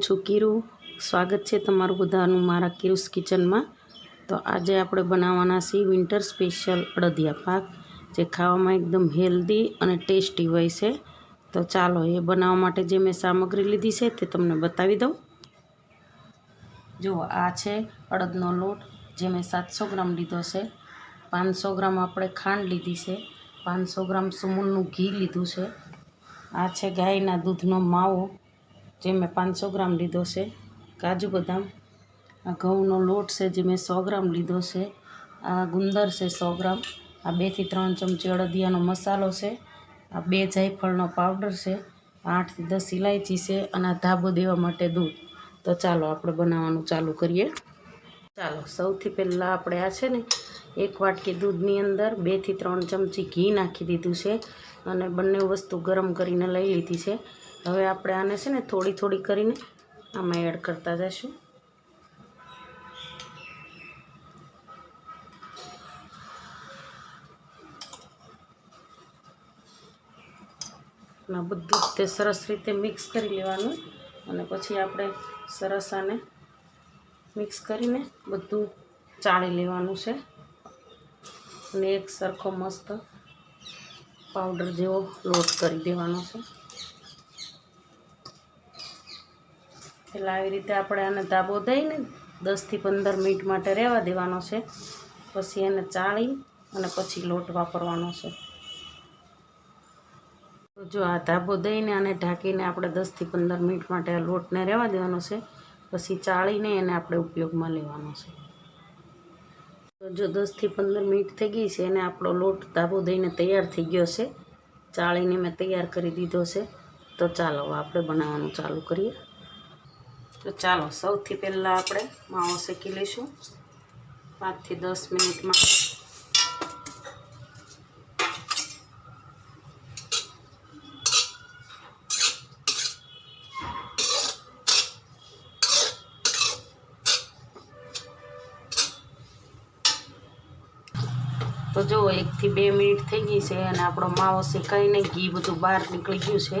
છું કીરુ. સ્વાગત છે તમારું બધાનું મારા કિરુસ કિચનમાં. તો આજે આપણે બનાવવાના છીએ વિન્ટર સ્પેશિયલ અડદિયા પાક, જે ખાવામાં એકદમ હેલ્ધી અને ટેસ્ટી હોય છે. તો ચાલો એ બનાવવા માટે જે મેં સામગ્રી લીધી છે તે તમને બતાવી દઉં. જુઓ આ છે અડદનો લોટ, જે મેં સાતસો ગ્રામ લીધો છે. પાંચસો ગ્રામ આપણે ખાંડ લીધી છે. પાંચસો ગ્રામ સુમુનનું ઘી લીધું છે. આ છે ગાયના દૂધનો માવો. જે મેં પાંચસો ગ્રામ લીધો છે. કાજુ બદામ. આ ઘઉંનો લોટ છે જે મેં સો ગ્રામ લીધો છે. આ ગુંદર છે સો ગ્રામ. આ બેથી ત્રણ ચમચી અડદિયાનો મસાલો છે. આ બે જાયફળનો પાવડર છે. આઠથી દસ ઇલાયચી છે અને આ ધાબો દેવા માટે દૂધ. તો ચાલો આપણે બનાવવાનું ચાલુ કરીએ. ચાલો, સૌથી પહેલાં આપણે આ છે ને એક વાટકી દૂધની અંદર બેથી ત્રણ ચમચી ઘી નાખી દીધું છે. અને બંને વસ્તુ ગરમ કરીને લઈ લીધી છે. હવે આપણે આને છે ને થોડી થોડી કરીને આમાં એડ કરતા જઈશું. અને બધું તે સરસ રીતે મિક્સ કરી લેવાનું. અને પછી આપણે સરસ આને મિક્સ કરીને બધું ચાળી લેવાનું છે. અને એક સરખો મસ્ત પાવડર જેવો લોટ કરી દેવાનો છે. એટલે આવી રીતે આપણે આને ધાબો દઈને દસથી પંદર મિનિટ માટે રહેવા દેવાનો છે. પછી એને ચાળી અને પછી લોટ વાપરવાનો છે. જો આ ધાબો દઈને આને ઢાંકીને આપણે દસથી પંદર મિનિટ માટે આ લોટને રહેવા દેવાનો છે. પછી ચાળીને એને આપણે ઉપયોગમાં લેવાનો છે. જો દસથી પંદર મિનિટ થઈ ગઈ છે એને આપણો લોટ ધાબો દઈને તૈયાર થઈ ગયો છે. ચાળીને મેં તૈયાર કરી દીધો છે. તો ચાલો આપણે બનાવવાનું ચાલુ કરીએ. તો ચાલો સૌથી પહેલાં આપણે માવો શેકી લઈશું. પાંચથી દસ મિનિટમાં તો જો, એકથી બે મિનિટ થઈ ગઈ છે અને આપણો માવો શેકાઈને ઘી બધું બહાર નીકળી ગયું છે.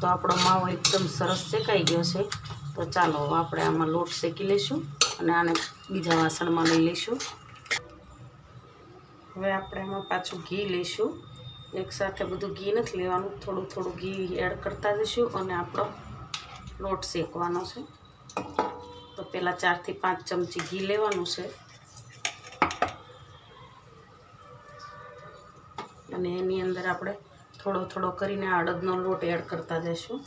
તો આપણો માવો એકદમ સરસ શેકાઈ ગયો છે. તો ચાલો આપણે આમાં લોટ શેકી લઈશું અને આને બીજા વાસણમાં લઈ લઈશું. હવે આપણે એમાં પાછું ઘી લઈશું. એકસાથે બધું ઘી નથી લેવાનું, થોડું થોડું ઘી એડ કરતા જઈશું અને આપણો લોટ શેકવાનો છે. તો પહેલાં ચારથી પાંચ ચમચી ઘી લેવાનું છે. અને એની અંદર આપણે થોડો થોડો કરીને અડદનો લોટ એડ કરતા જઈશું.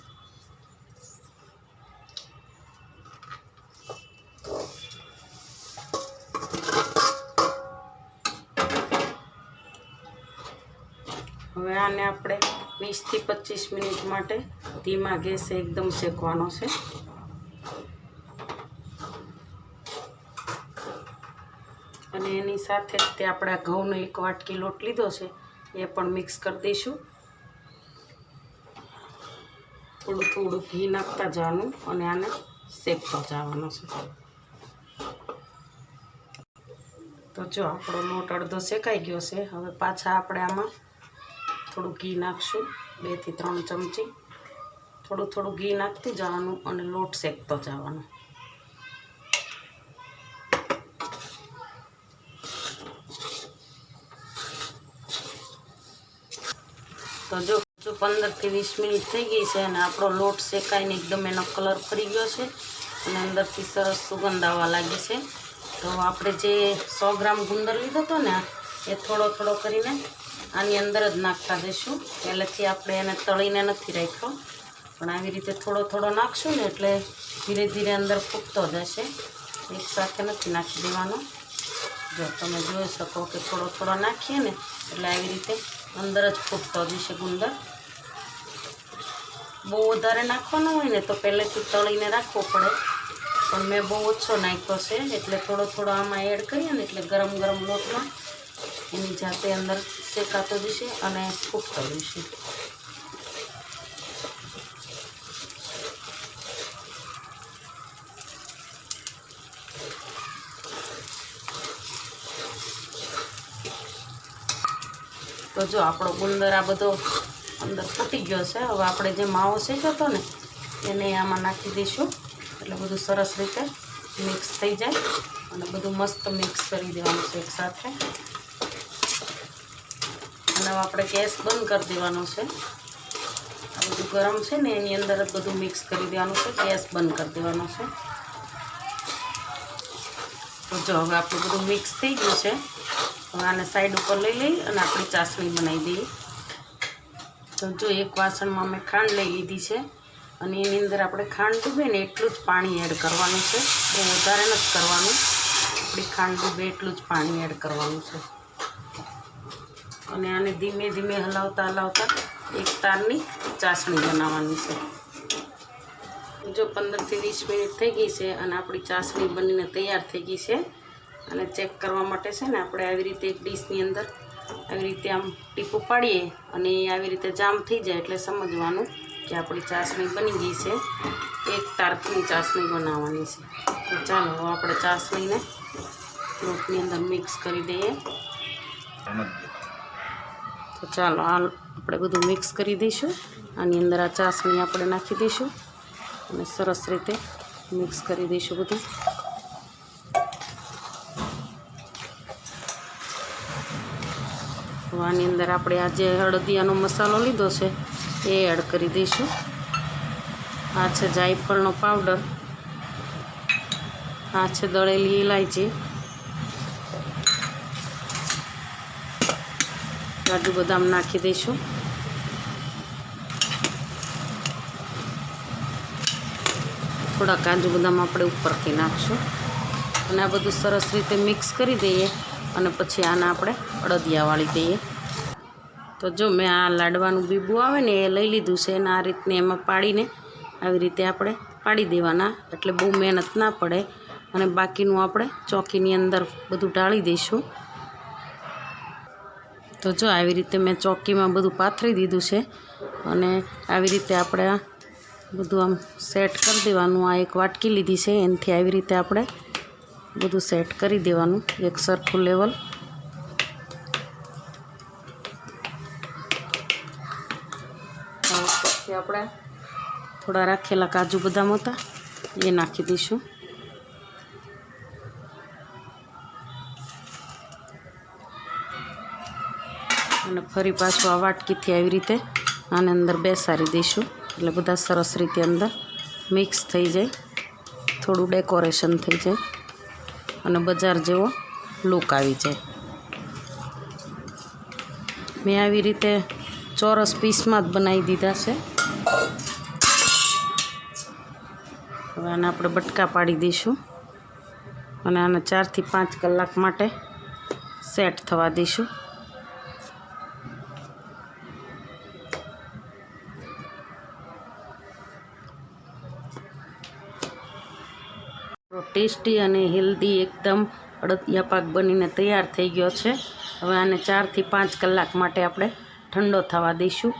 હવે આને આપણે વીસથી પચીસ મિનિટ માટે ધીમા ગેસે એકદમ શેકવાનો છે. અને એની સાથે તે આપણે ઘઉંનો એક વાટકી લોટ લીધો છે. એ પણ મિક્સ કરી દઈશું. થોડું થોડું ઘી નાખતા જવાનું અને આને શેકતા જવાનો છે. તો જો આપણો લોટ અડધો શેકાઈ ગયો છે. હવે પાછા આપણે આમાં થોડું ઘી નાખશું બેથી ત્રણ ચમચી. થોડું થોડું ઘી નાખતું જવાનું અને લોટ શેકતો જવાનો. તો જો હજુ પંદરથી વીસ મિનિટ થઈ ગઈ છે અને આપણો લોટ શેકાઈને એકદમ એનો કલર ફરી ગયો છે અને અંદરથી સરસ સુગંધ આવવા લાગી છે. તો આપણે જે સો ગ્રામ ગુંદર લીધો હતો ને, એ થોડો થોડો કરીને આની અંદર જ નાખતા જઈશું. પહેલેથી આપણે એને તળીને નથી રાખ્યો, પણ આવી રીતે થોડો થોડો નાખશું ને એટલે ધીરે ધીરે અંદર ફૂટતો જશે. એકસાથે નથી નાખી દેવાનો. જો તમે જોઈ શકો કે થોડો થોડો નાખીએ ને, એટલે આવી રીતે અંદર જ ફૂટતો જશે ગુંદર. બહુ વધારે નાખવાનો હોય ને તો પહેલેથી તળીને રાખવો પડે. પણ મેં બહુ ઓછો નાખ્યો છે, એટલે થોડો થોડો આમાં એડ કરીએ ને, એટલે ગરમ ગરમ લોટમાં એની જાતે અંદર શેકાતો જશે અને ફૂટતો જશે તો જો આપણો ગુંદર આ બધો અંદર ફૂટી ગયો છે. હવે આપણે જે માવો શેક્યો હતો ને, એને આમાં નાખી દઈશું. એટલે બધું સરસ રીતે મિક્સ થઈ જાય અને બધું મસ્ત મિક્સ કરી દેવાનું છે એકસાથે અને હવે આપણે ગેસ બંધ કરી દેવાનો છે. આ બધું ગરમ છે ને, એની અંદર જ બધું મિક્સ કરી દેવાનું છે. ગેસ બંધ કરી દેવાનો છે. તો જો હવે આપણું બધું મિક્સ થઈ ગયું છે. આને સાઈડ ઉપર લઈ લઈ અને આપણી ચાસણી બનાવી દઈએ. તો જો એક વાસણમાં મેં ખાંડ લઈ લીધી છે અને એની અંદર આપણે ખાંડ ડૂબે ને એટલું જ પાણી એડ કરવાનું છે. બહુ વધારે નથી કરવાનું. આપણી ખાંડ ડૂબે એટલું જ પાણી એડ કરવાનું છે. અને આને ધીમે ધીમે હલાવતા હલાવતા એક તારની ચાસણી બનાવવાની છે. જો પંદરથી વીસ મિનિટ થઈ ગઈ છે અને આપણી ચાસણી બનીને તૈયાર થઈ ગઈ છે. અને ચેક કરવા માટે છે ને આપણે આવી રીતે એક ડીશની અંદર આવી રીતે આમ ટીપું પાડીએ અને એ આવી રીતે જામ થઈ જાય એટલે સમજવાનું કે આપણી ચાસણી બની ગઈ છે. એક તારકની ચાસણી બનાવવાની છે. તો ચાલો હવે આપણે ચાસણીને લોટની અંદર મિક્સ કરી દઈએ. તો ચાલો આ આપણે બધું મિક્સ કરી દઈશું. આની અંદર આ ચાસણી આપણે નાખી દઈશું. અને સરસ રીતે મિક્સ કરી દઈશું બધું. તો આની અંદર આપણે આ જે હળદિયાનો મસાલો લીધો છે, એ એડ કરી દઈશું. આ છે જાયફળનો પાવડર આ છે દળેલી ઇલાયચી કાજુ બદામ નાખી દઈશું. થોડા કાજુ બદામ આપણે ઉપરથી નાખશું. અને આ બધું સરસ રીતે મિક્સ કરી દઈએ. અને પછી આના આપણે અડદિયા વાળી દઈએ. તો જો મેં આ લાડવાનું બીબું આવે ને એ લઈ લીધું છે અને આ રીતને એમાં પાડીને આવી રીતે આપણે પાડી દેવાના. એટલે બહુ મહેનત ના પડે. અને બાકીનું આપણે ચોકીની અંદર બધું ઢાળી દઈશું. તો જો આવી રીતે મેં ચોકીમાં બધું પાથરી દીધું છે. અને આવી રીતે આપણે બધું આમ સેટ કરી દેવાનું. આ એક વાટકી લીધી છે. એનાથી આવી રીતે આપણે બધું સેટ કરી દેવાનું, એક સરખું લેવલ પછી આપણે થોડા રાખેલા કાજુ બદામ હતા, એ નાખી દઈશું. અને ફરી પાછું આ વાટકીથી આવી રીતે આને અંદર બેસાડી દઈશું, એટલે બધા સરસ રીતે અંદર મિક્સ થઈ જાય, થોડું ડેકોરેશન થઈ જાય. અને બજાર જેવો લુક આવી જાય. મેં આવી રીતે ચોરસ પીસમાં જ બનાવી દીધા છે. હવે આને આપણે બટકા પાડી દઈશું. અને આને ચારથી પાંચ કલાક માટે સેટ થવા દઈશું. ટેસ્ટી અને હેલ્ધી એકદમ અડદિયા પાક બનીને તૈયાર થઈ ગયો છે. હવે આને ચારથી પાંચ કલાક માટે આપણે ઠંડો થવા દઈશું.